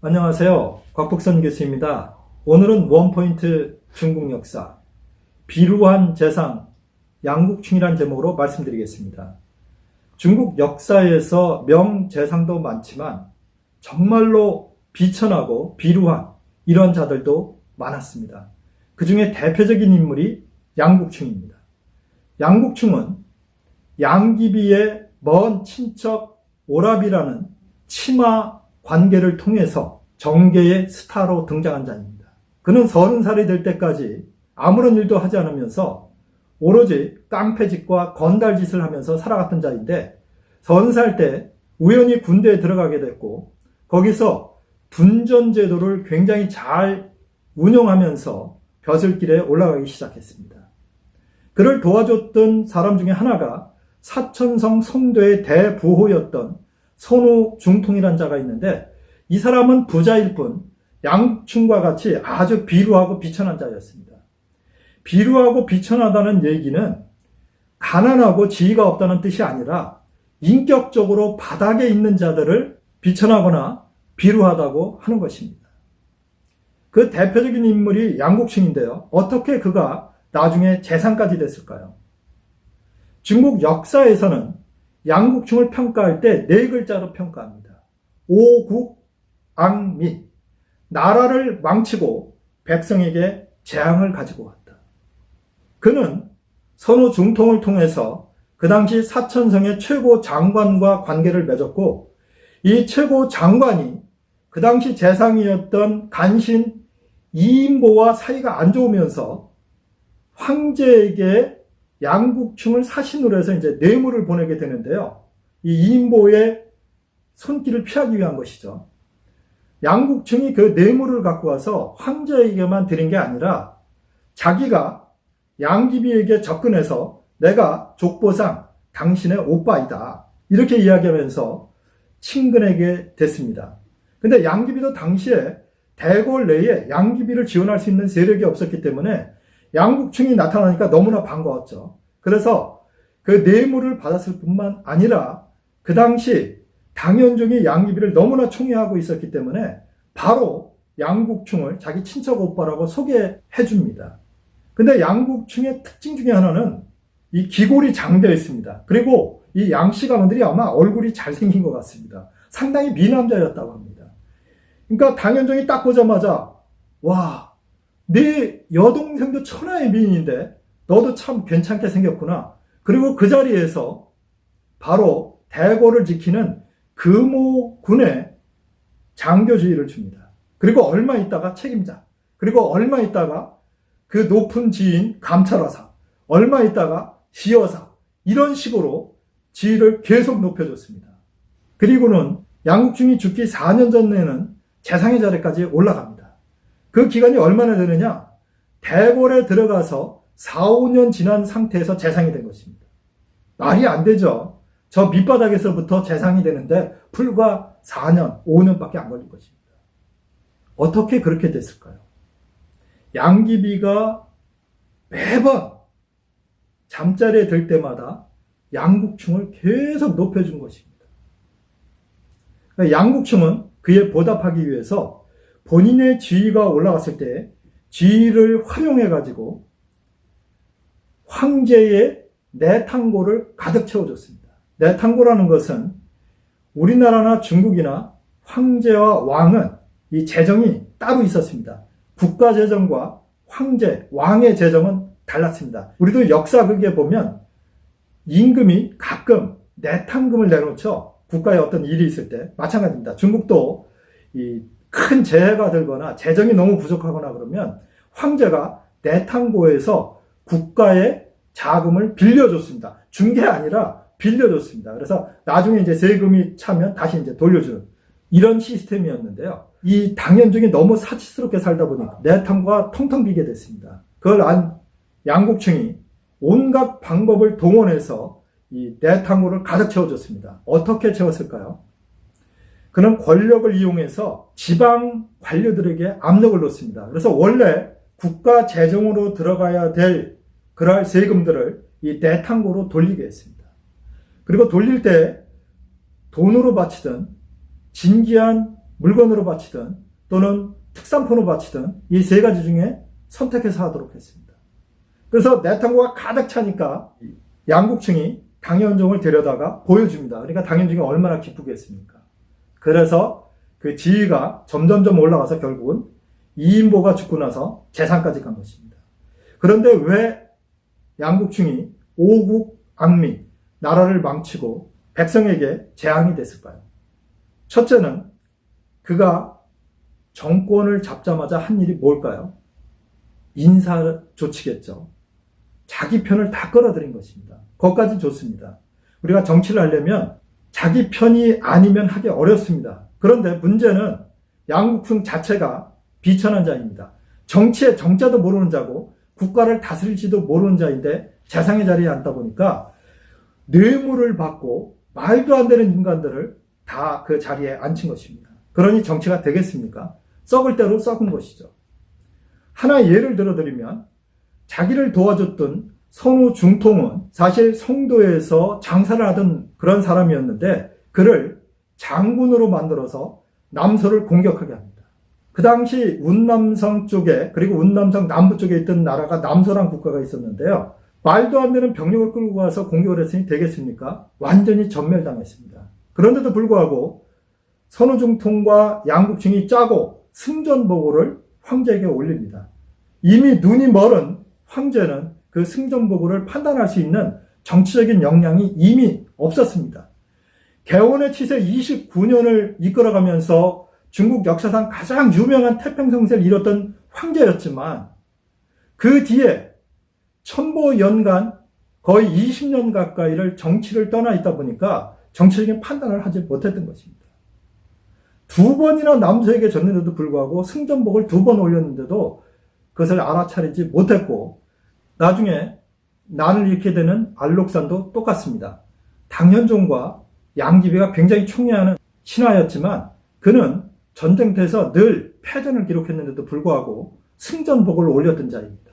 안녕하세요. 곽복선 교수입니다. 오늘은 원포인트 중국 역사, 비루한 재상, 양국충이란 제목으로 말씀드리겠습니다. 중국 역사에서 명재상도 많지만 정말로 비천하고 비루한 이런 자들도 많았습니다. 그 중에 대표적인 인물이 양국충입니다. 양국충은 양귀비의 먼 친척 오라비라는 치마 관계를 통해서 정계의 스타로 등장한 자입니다. 그는 서른 살이 될 때까지 아무런 일도 하지 않으면서 오로지 깡패짓과 건달짓을 하면서 살아갔던 자인데 서른 살 때 우연히 군대에 들어가게 됐고 거기서 분전 제도를 굉장히 잘 운영하면서 벼슬길에 올라가기 시작했습니다. 그를 도와줬던 사람 중에 하나가 사천성 성도의 대부호였던 선우 중통이란 자가 있는데 이 사람은 부자일 뿐 양충과 같이 아주 비루하고 비천한 자였습니다. 비루하고 비천하다는 얘기는 가난하고 지위가 없다는 뜻이 아니라 인격적으로 바닥에 있는 자들을 비천하거나 비루하다고 하는 것입니다. 그 대표적인 인물이 양국충인데요. 어떻게 그가 나중에 재상까지 됐을까요? 중국 역사에서는 양국충을 평가할 때 네 글자로 평가합니다. 오국앙민. 나라를 망치고 백성에게 재앙을 가지고 왔다. 그는 선우 중통을 통해서 그 당시 사천성의 최고 장관과 관계를 맺었고 이 최고 장관이 그 당시 재상이었던 간신 이인보와 사이가 안 좋으면서 황제에게 양국충을 사신으로 해서 이제 뇌물을 보내게 되는데요. 이 이인보의 손길을 피하기 위한 것이죠. 양국충이 그 뇌물을 갖고 와서 황제에게만 드린 게 아니라 자기가 양귀비에게 접근해서 내가 족보상 당신의 오빠이다. 이렇게 이야기하면서 친근하게 됐습니다. 근데 양귀비도 당시에 대궐 내에 양귀비를 지원할 수 있는 세력이 없었기 때문에 양국충이 나타나니까 너무나 반가웠죠. 그래서 그 뇌물을 받았을 뿐만 아니라 그 당시 당연종이 양귀비를 너무나 총애하고 있었기 때문에 바로 양국충을 자기 친척 오빠라고 소개해 줍니다. 근데 양국충의 특징 중에 하나는 이 기골이 장되어 있습니다. 그리고 이 양씨 가문들이 아마 얼굴이 잘생긴 것 같습니다. 상당히 미남자였다고 합니다. 그러니까 당연종이 딱 보자마자 와, 내 여동생도 천하의 미인인데 너도 참 괜찮게 생겼구나. 그리고 그 자리에서 바로 대궐을 지키는 금호군의 장교주의를 줍니다. 그리고 얼마 있다가 책임자, 그리고 얼마 있다가 그 높은 지인 감찰화사, 얼마 있다가 시여사, 이런 식으로 지위를 계속 높여줬습니다. 그리고는 양국중이 죽기 4년 전에는 재상의 자리까지 올라갑니다. 그 기간이 얼마나 되느냐? 대궐에 들어가서 4, 5년 지난 상태에서 재상이 된 것입니다. 말이 안 되죠. 저 밑바닥에서부터 재상이 되는데 불과 4년, 5년밖에 안 걸린 것입니다. 어떻게 그렇게 됐을까요? 양귀비가 매번 잠자리에 들 때마다 양국충을 계속 높여준 것입니다. 그러니까 양국충은 그에 보답하기 위해서 본인의 지위가 올라갔을 때 지위를 활용해 가지고 황제의 내탕고를 가득 채워줬습니다. 내탕고라는 것은 우리나라나 중국이나 황제와 왕은 이 재정이 따로 있었습니다. 국가 재정과 황제, 왕의 재정은 달랐습니다. 우리도 역사극에 보면 임금이 가끔 내탕금을 내놓죠. 국가에 어떤 일이 있을 때 마찬가지입니다. 중국도 이 큰 재해가 들거나 재정이 너무 부족하거나 그러면 황제가 내탕고에서 국가의 자금을 빌려줬습니다. 준 게 아니라 빌려줬습니다. 그래서 나중에 이제 세금이 차면 다시 이제 돌려주는 이런 시스템이었는데요. 이 당연중이 너무 사치스럽게 살다 보니까 내탕고가 텅텅 비게 됐습니다. 그걸 안 양국층이 온갖 방법을 동원해서 이 내탕고를 가득 채워줬습니다. 어떻게 채웠을까요? 그는 권력을 이용해서 지방 관료들에게 압력을 놓습니다. 그래서 원래 국가 재정으로 들어가야 될 그럴 세금들을 이 내탕고로 돌리게 했습니다. 그리고 돌릴 때 돈으로 바치던 진기한 물건으로 바치든 또는 특산품으로 바치든 이 세 가지 중에 선택해서 하도록 했습니다. 그래서 내탕고가 가득 차니까 양국층이 당현종을 데려다가 보여줍니다. 그러니까 당현종이 얼마나 기쁘겠습니까? 그래서 그 지위가 점점점 올라가서 결국은 이인보가 죽고 나서 재산까지 간 것입니다. 그런데 왜 양국충이 오국 악민, 나라를 망치고 백성에게 재앙이 됐을까요? 첫째는 그가 정권을 잡자마자 한 일이 뭘까요? 인사 조치겠죠. 자기 편을 다 끌어들인 것입니다. 그것까지 좋습니다. 우리가 정치를 하려면 자기 편이 아니면 하기 어렵습니다. 그런데 문제는 양국풍 자체가 비천한 자입니다. 정치의 정자도 모르는 자고 국가를 다스릴지도 모르는 자인데 재상의 자리에 앉다 보니까 뇌물을 받고 말도 안 되는 인간들을 다 그 자리에 앉힌 것입니다. 그러니 정치가 되겠습니까? 썩을 대로 썩은 것이죠. 하나 예를 들어드리면 자기를 도와줬던 선우 중통은 사실 성도에서 장사를 하던 그런 사람이었는데 그를 장군으로 만들어서 남서를 공격하게 합니다. 그 당시 운남성 쪽에 그리고 운남성 남부 쪽에 있던 나라가 남서란 국가가 있었는데요. 말도 안 되는 병력을 끌고 가서 공격을 했으니 되겠습니까? 완전히 전멸당했습니다. 그런데도 불구하고 선우중통과 양국충이 짜고 승전보고를 황제에게 올립니다. 이미 눈이 멀은 황제는 그 승전보고를 판단할 수 있는 정치적인 역량이 이미 없었습니다. 개원의 치세 29년을 이끌어가면서 중국 역사상 가장 유명한 태평성세를 이뤘던 황제였지만 그 뒤에 천보 연간 거의 20년 가까이를 정치를 떠나 있다 보니까 정치적인 판단을 하지 못했던 것입니다. 두 번이나 남서에게 졌는데도 불구하고 승전복을 두 번 올렸는데도 그것을 알아차리지 못했고 나중에 난을 잃게 되는 알록산도 똑같습니다. 당현종과 양귀비가 굉장히 총애하는 신하였지만 그는 전쟁터에서 늘 패전을 기록했는데도 불구하고 승전복을 올렸던 자입니다.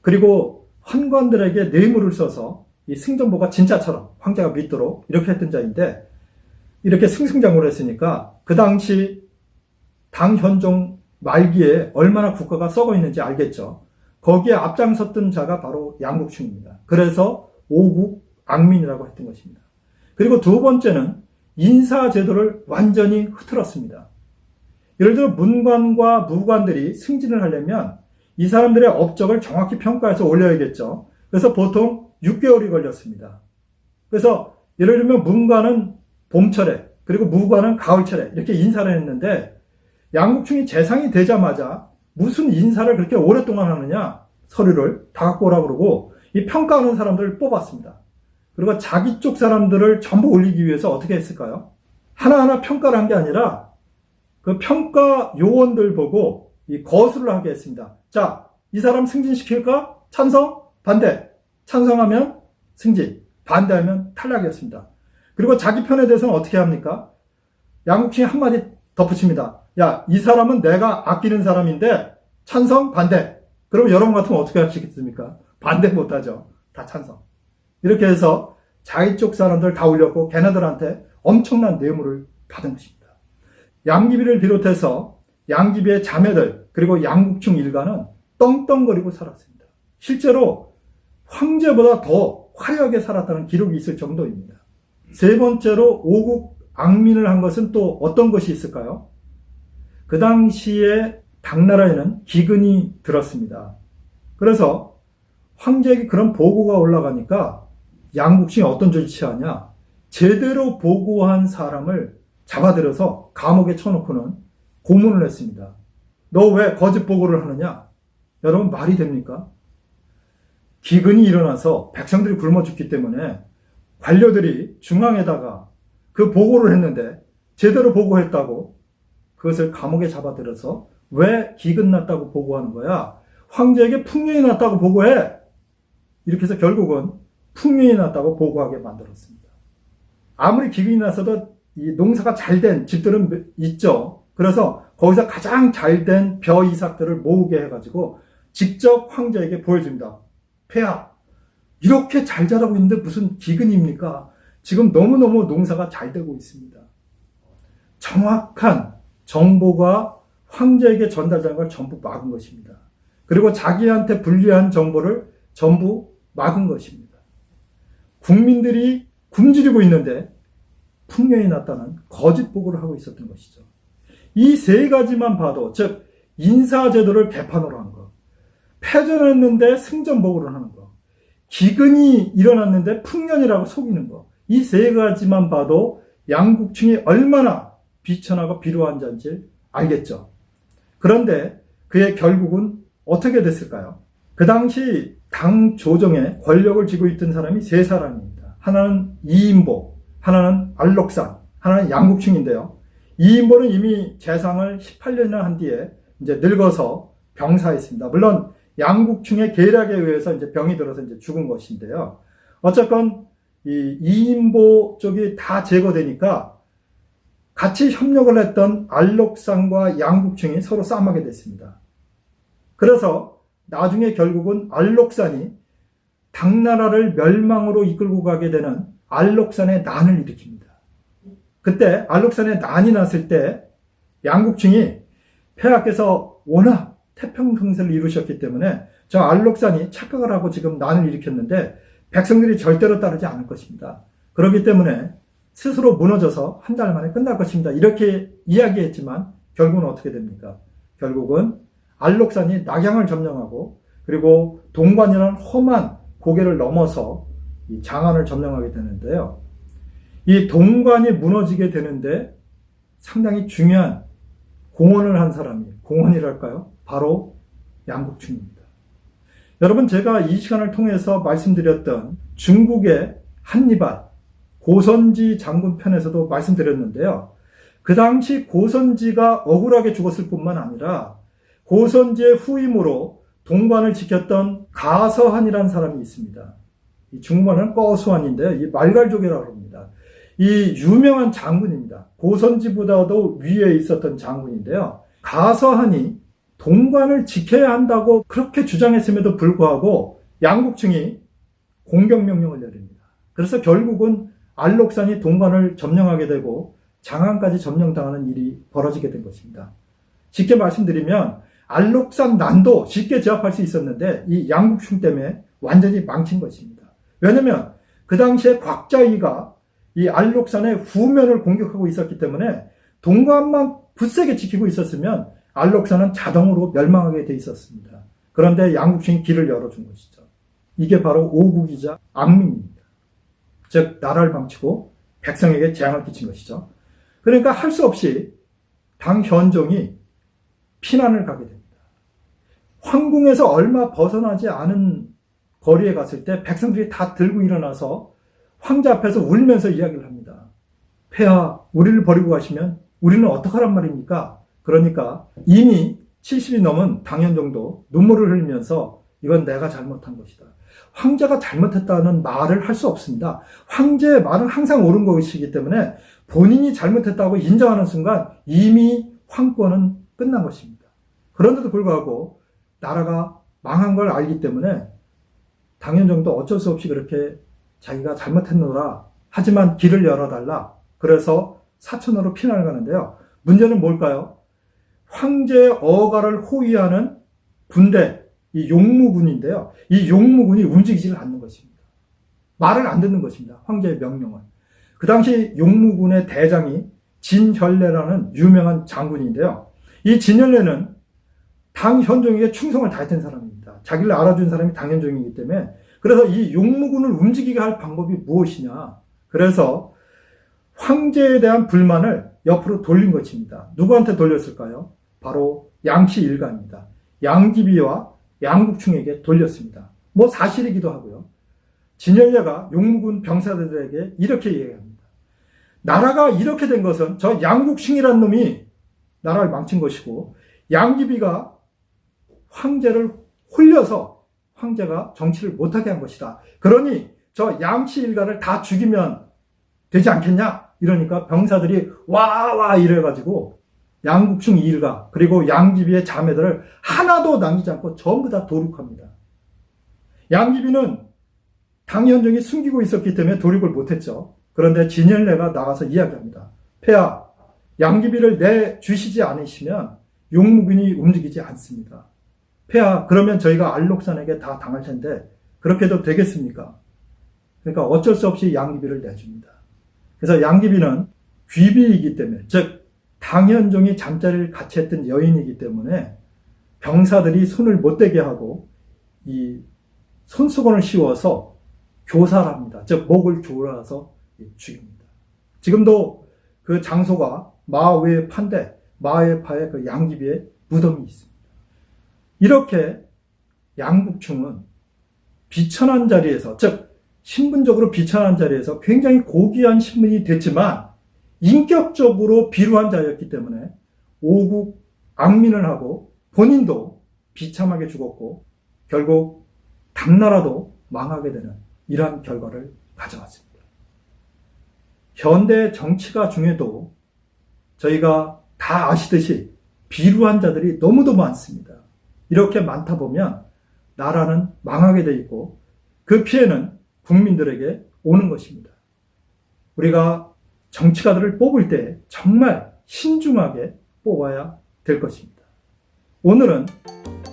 그리고 환관들에게 뇌물을 써서 이 승전보가 진짜처럼 황제가 믿도록 이렇게 했던 자인데 이렇게 승승장구를 했으니까 그 당시 당현종 말기에 얼마나 국가가 썩어 있는지 알겠죠. 거기에 앞장섰던 자가 바로 양국충입니다. 그래서 오국 악민이라고 했던 것입니다. 그리고 두 번째는 인사제도를 완전히 흐트렀습니다. 예를 들어 문관과 무관들이 승진을 하려면 이 사람들의 업적을 정확히 평가해서 올려야겠죠. 그래서 보통 6개월이 걸렸습니다. 그래서 예를 들면 문관은 봄철에 그리고 무관은 가을철에 이렇게 인사를 했는데 양국충이 재상이 되자마자 무슨 인사를 그렇게 오랫동안 하느냐 서류를 다 갖고 오라 그러고 이 평가하는 사람들을 뽑았습니다. 그리고 자기 쪽 사람들을 전부 올리기 위해서 어떻게 했을까요? 하나하나 평가를 한 게 아니라 그 평가 요원들 보고 이 거수를 하게 했습니다. 자, 이 사람 승진시킬까? 찬성? 반대. 찬성하면 승진, 반대하면 탈락이었습니다. 그리고 자기 편에 대해서는 어떻게 합니까? 양국清한마디 덧붙입니다. 야, 이 사람은 내가 아끼는 사람인데 찬성, 반대. 그럼 여러분 같으면 어떻게 하시겠습니까? 반대 못하죠. 다 찬성. 이렇게 해서 자기 쪽 사람들 다 올렸고 걔네들한테 엄청난 뇌물을 받은 것입니다. 양귀비를 비롯해서 양귀비의 자매들 그리고 양국충 일가는 떵떵거리고 살았습니다. 실제로 황제보다 더 화려하게 살았다는 기록이 있을 정도입니다. 세 번째로 오국 악민을 한 것은 또 어떤 것이 있을까요? 그 당시에 당나라에는 기근이 들었습니다. 그래서 황제에게 그런 보고가 올라가니까 양국신이 어떤 조치하냐? 제대로 보고한 사람을 잡아들여서 감옥에 쳐놓고는 고문을 했습니다. 너 왜 거짓 보고를 하느냐? 여러분 말이 됩니까? 기근이 일어나서 백성들이 굶어 죽기 때문에 관료들이 중앙에다가 그 보고를 했는데 제대로 보고했다고 그것을 감옥에 잡아들여서 왜 기근 났다고 보고하는 거야? 황제에게 풍년이 났다고 보고해. 이렇게 해서 결국은 풍년이 났다고 보고하게 만들었습니다. 아무리 기근이 났어도 이 농사가 잘 된 집들은 있죠. 그래서 거기서 가장 잘 된 벼 이삭들을 모으게 해가지고 직접 황제에게 보여줍니다. 폐하, 이렇게 잘 자라고 있는데 무슨 기근입니까? 지금 너무너무 농사가 잘 되고 있습니다. 정확한 정보가 황제에게 전달되는 걸 전부 막은 것입니다. 그리고 자기한테 불리한 정보를 전부 막은 것입니다. 국민들이 굶주리고 있는데 풍년이 났다는 거짓 보고를 하고 있었던 것이죠. 이 세 가지만 봐도, 즉, 인사제도를 개판으로 한 것, 패전했는데 승전 보고를 하는 것, 기근이 일어났는데 풍년이라고 속이는 것, 이 세 가지만 봐도 양국층이 얼마나 비천하고 비루한 자인지 알겠죠. 그런데 그의 결국은 어떻게 됐을까요? 그 당시 당 조정에 권력을 쥐고 있던 사람이 세 사람입니다. 하나는 이인보, 하나는 알록산, 하나는 양국층인데요. 이 인보는 이미 재상을 18년이나 한 뒤에 이제 늙어서 병사했습니다. 물론 양국층의 계략에 의해서 이제 병이 들어서 이제 죽은 것인데요. 어쨌건 이 이인보 쪽이 다 제거되니까 같이 협력을 했던 알록산과 양국층이 서로 싸움하게 됐습니다. 그래서 나중에 결국은 알록산이 당나라를 멸망으로 이끌고 가게 되는 알록산의 난을 일으킵니다. 그때 알록산의 난이 났을 때 양국층이 폐하께서 워낙 태평성세를 이루셨기 때문에 저 알록산이 착각을 하고 지금 난을 일으켰는데 백성들이 절대로 따르지 않을 것입니다. 그렇기 때문에 스스로 무너져서 한 달 만에 끝날 것입니다. 이렇게 이야기했지만 결국은 어떻게 됩니까? 결국은 알록산이 낙양을 점령하고 그리고 동관이라는 험한 고개를 넘어서 이 장안을 점령하게 되는데요. 이 동관이 무너지게 되는데 상당히 중요한 공헌을 한 사람이 공헌이랄까요? 바로 양국충입니다. 여러분 제가 이 시간을 통해서 말씀드렸던 중국의 한니발 고선지 장군 편에서도 말씀드렸는데요. 그 당시 고선지가 억울하게 죽었을 뿐만 아니라 고선지의 후임으로 동관을 지켰던 가서한이라는 사람이 있습니다. 이 중국말은 꺼수한인데요. 이 말갈족이라고 합니다. 이 유명한 장군입니다. 고선지보다도 위에 있었던 장군인데요. 가서한이 동관을 지켜야 한다고 그렇게 주장했음에도 불구하고 양국층이 공격 명령을 내립니다. 그래서 결국은 알록산이 동관을 점령하게 되고 장안까지 점령당하는 일이 벌어지게 된 것입니다. 쉽게 말씀드리면 알록산 난도 쉽게 제압할 수 있었는데 이 양국충 때문에 완전히 망친 것입니다. 왜냐하면 그 당시에 곽자이가 이 알록산의 후면을 공격하고 있었기 때문에 동관만 굳세게 지키고 있었으면 알록산은 자동으로 멸망하게 돼 있었습니다. 그런데 양국충이 길을 열어준 것이죠. 이게 바로 오국이자 악민입니다. 즉 나라를 망치고 백성에게 재앙을 끼친 것이죠. 그러니까 할 수 없이 당 현종이 피난을 가게 됩니다. 황궁에서 얼마 벗어나지 않은 거리에 갔을 때 백성들이 다 들고 일어나서 황제 앞에서 울면서 이야기를 합니다. 폐하, 우리를 버리고 가시면 우리는 어떡하란 말입니까? 그러니까 이미 70이 넘은 당현정도 눈물을 흘리면서 이건 내가 잘못한 것이다. 황제가 잘못했다는 말을 할 수 없습니다. 황제의 말은 항상 옳은 것이기 때문에 본인이 잘못했다고 인정하는 순간 이미 황권은 끝난 것입니다. 그런데도 불구하고 나라가 망한 걸 알기 때문에 당연정도 어쩔 수 없이 그렇게 자기가 잘못했노라 하지만 길을 열어달라 그래서 사천으로 피난을 가는데요. 문제는 뭘까요? 황제의 어가를 호위하는 군대 이 용무군인데요. 이 용무군이 움직이지를 않는 것입니다. 말을 안 듣는 것입니다. 황제의 명령을. 그 당시 용무군의 대장이 진현래라는 유명한 장군인데요. 이 진현래는 당현종에게 충성을 다했던 사람입니다. 자기를 알아준 사람이 당현종이기 때문에 그래서 이 용무군을 움직이게 할 방법이 무엇이냐. 그래서 황제에 대한 불만을 옆으로 돌린 것입니다. 누구한테 돌렸을까요? 바로 양씨 일가입니다. 양기비와 양국충에게 돌렸습니다. 뭐 사실이기도 하고요. 진열녀가 용무군 병사들에게 이렇게 얘기합니다. 나라가 이렇게 된 것은 저 양국충이란 놈이 나라를 망친 것이고 양기비가 황제를 홀려서 황제가 정치를 못하게 한 것이다. 그러니 저 양씨 일가를 다 죽이면 되지 않겠냐? 이러니까 병사들이 와와 이래가지고 양국충 일가 그리고 양기비의 자매들을 하나도 남기지 않고 전부 다 도륙합니다. 양기비는 당현종이 숨기고 있었기 때문에 도륙을 못했죠. 그런데 진열래가 나가서 이야기합니다. 폐하, 양귀비를 내주시지 않으시면 용무균이 움직이지 않습니다. 폐하, 그러면 저희가 알록산에게 다 당할 텐데, 그렇게도 되겠습니까? 그러니까 어쩔 수 없이 양귀비를 내줍니다. 그래서 양귀비는 귀비이기 때문에, 즉, 당현종이 잠자리를 같이 했던 여인이기 때문에 병사들이 손을 못 대게 하고 이 손수건을 씌워서 교살합니다. 즉, 목을 조라서 죽입니다. 지금도 그 장소가 마의 판대, 마의 파에 그 양귀비의 무덤이 있습니다. 이렇게 양국충은 비천한 자리에서, 즉, 신분적으로 비천한 자리에서 굉장히 고귀한 신분이 됐지만, 인격적으로 비루한 자였기 때문에 오국 악민을 하고 본인도 비참하게 죽었고, 결국 당나라도 망하게 되는 이러한 결과를 가져왔습니다. 현대 정치가 중에도 저희가 다 아시듯이 비루한 자들이 너무도 많습니다. 이렇게 많다 보면 나라는 망하게 돼 있고 그 피해는 국민들에게 오는 것입니다. 우리가 정치가들을 뽑을 때 정말 신중하게 뽑아야 될 것입니다. 오늘은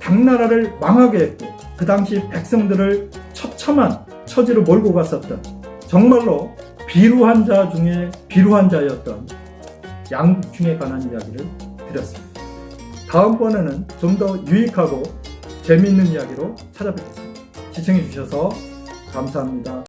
당나라를 망하게 했고 그 당시 백성들을 처참한 처지로 몰고 갔었던 정말로 비루한 자 중에 비루한 자였던 양국충에 관한 이야기를 드렸습니다. 다음번에는 좀 더 유익하고 재미있는 이야기로 찾아뵙겠습니다. 시청해 주셔서 감사합니다.